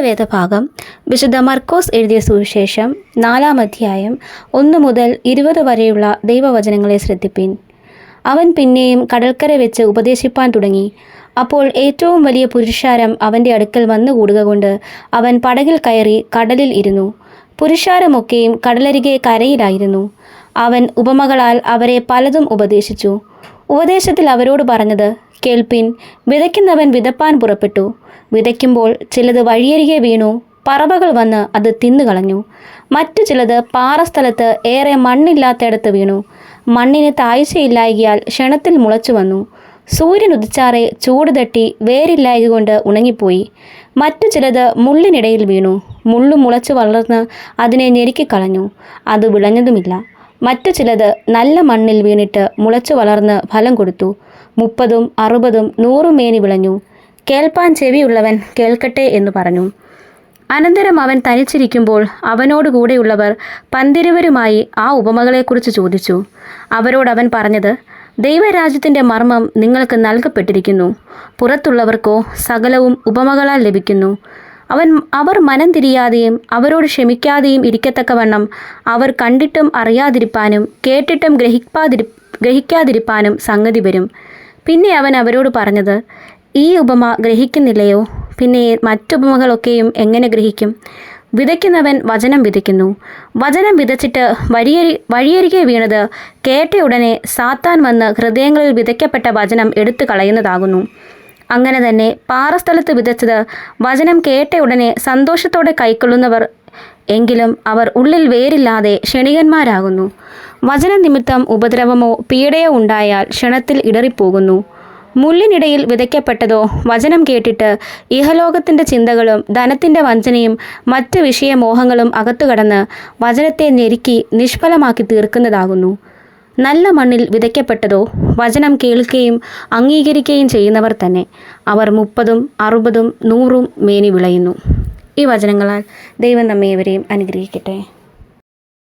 വേദഭാഗം വിശുദ്ധ മർക്കോസ് എഴുതിയ സുവിശേഷം നാലാം അധ്യായം ഒന്ന് മുതൽ ഇരുപത് വരെയുള്ള ദൈവവചനങ്ങളെ ശ്രദ്ധിപ്പിൻ. അവൻ പിന്നെയും കടൽക്കര വെച്ച് ഉപദേശിപ്പാൻ തുടങ്ങി. അപ്പോൾ ഏറ്റവും വലിയ പുരുഷാരം അവന്റെ അടുക്കൽ വന്നുകൂടുക കൊണ്ട് അവൻ പടകിൽ കയറി കടലിൽ ഇരുന്നു. പുരുഷാരമൊക്കെയും കടലരികെ കരയിലായിരുന്നു. അവൻ ഉപമകളാൽ അവരെ പലതും ഉപദേശിച്ചു. ഉപദേശത്തിൽ അവരോട് പറഞ്ഞത് കേൾപ്പിൻ. വിതയ്ക്കുന്നവൻ വിതപ്പാൻ പുറപ്പെട്ടു. വിതയ്ക്കുമ്പോൾ ചിലത് വഴിയരികെ വീണു. പറവകൾ വന്ന് അത് തിന്നുകളഞ്ഞു. മറ്റു ചിലത് പാറസ്ഥലത്ത് ഏറെ മണ്ണില്ലാത്തയിടത്ത് വീണു. മണ്ണിന് താഴ്ചയില്ലായകിയാൽ ക്ഷണത്തിൽ മുളച്ചു വന്നു. സൂര്യൻ ഉദിച്ചാറെ ചൂട് തട്ടി വേരില്ലായക കൊണ്ട് ഉണങ്ങിപ്പോയി. മറ്റു ചിലത് മുള്ളിനിടയിൽ വീണു. മുള്ളു മുളച്ചു വളർന്ന് അതിനെ ഞെരുക്കിക്കളഞ്ഞു അത് വിളഞ്ഞതുമില്ല. മറ്റു ചിലത് നല്ല മണ്ണിൽ വീണിട്ട് മുളച്ചു വളർന്ന് ഫലം കൊടുത്തു. മുപ്പതും അറുപതും നൂറും മേനി വിളഞ്ഞു. കേൾപ്പാൻ ചെവിയുള്ളവൻ കേൾക്കട്ടെ എന്ന് പറഞ്ഞു. അനന്തരം അവൻ തനിച്ചിരിക്കുമ്പോൾ അവനോടുകൂടെയുള്ളവർ പന്തിരുവരുമായി ആ ഉപമകളെക്കുറിച്ച് ചോദിച്ചു. അവരോടവൻ പറഞ്ഞത് ദൈവരാജ്യത്തിന്റെ മർമ്മം നിങ്ങൾക്ക് നൽകപ്പെട്ടിരിക്കുന്നു. പുറത്തുള്ളവർക്കോ സകലവും ഉപമകളാൽ ലഭിക്കുന്നു. അവൻ അവർ മനം തിരിയാതെയും അവരോട് ക്ഷമിക്കാതെയും ഇരിക്കത്തക്കവണ്ണം അവർ കണ്ടിട്ടും അറിയാതിരിപ്പാനും കേട്ടിട്ടും ഗ്രഹിപ്പാതിരി ഗ്രഹിക്കാതിരിപ്പാനും സംഗതി വരും. പിന്നെ അവൻ അവരോട് പറഞ്ഞത് ഈ ഉപമ ഗ്രഹിക്കുന്നില്ലയോ? പിന്നെ മറ്റുപമകളൊക്കെയും എങ്ങനെ ഗ്രഹിക്കും? വിതയ്ക്കുന്നവൻ വചനം വിതയ്ക്കുന്നു. വചനം വിതച്ചിട്ട് വഴിയരി വഴിയരികെ വീണത് കേട്ടയുടനെ സാത്താൻ വന്ന് ഹൃദയങ്ങളിൽ വിതയ്ക്കപ്പെട്ട വചനം എടുത്തു കളയുന്നതാകുന്നു. അങ്ങനെ തന്നെ പാറസ്ഥലത്ത് വിതച്ചത് വചനം കേട്ടയുടനെ സന്തോഷത്തോടെ കൈക്കൊള്ളുന്നവർ എങ്കിലും അവർ ഉള്ളിൽ വേരില്ലാതെ ക്ഷണികന്മാരാകുന്നു. വചന നിമിത്തം ഉപദ്രവമോ പീഡയോ ഉണ്ടായാൽ ക്ഷണത്തിൽ ഇടറിപ്പോകുന്നു. മുള്ളിനിടയിൽ വിതയ്ക്കപ്പെട്ടതോ വചനം കേട്ടിട്ട് ഇഹലോകത്തിന്റെ ചിന്തകളും ധനത്തിന്റെ വഞ്ചനയും മറ്റ് വിഷയമോഹങ്ങളും അകത്തുകടന്ന് വചനത്തെ ഞെരുക്കി നിഷ്ഫലമാക്കി തീർക്കുന്നതാകുന്നു. നല്ല മണ്ണിൽ വിതയ്ക്കപ്പെട്ടതോ വചനം കേൾക്കുകയും അംഗീകരിക്കുകയും ചെയ്യുന്നവർ തന്നെ. അവർ മുപ്പതും അറുപതും നൂറും മേനി വിളയുന്നു. ഈ വചനങ്ങളാൽ ദൈവം നമ്മെ ഇവരെയും അനുഗ്രഹിക്കട്ടെ.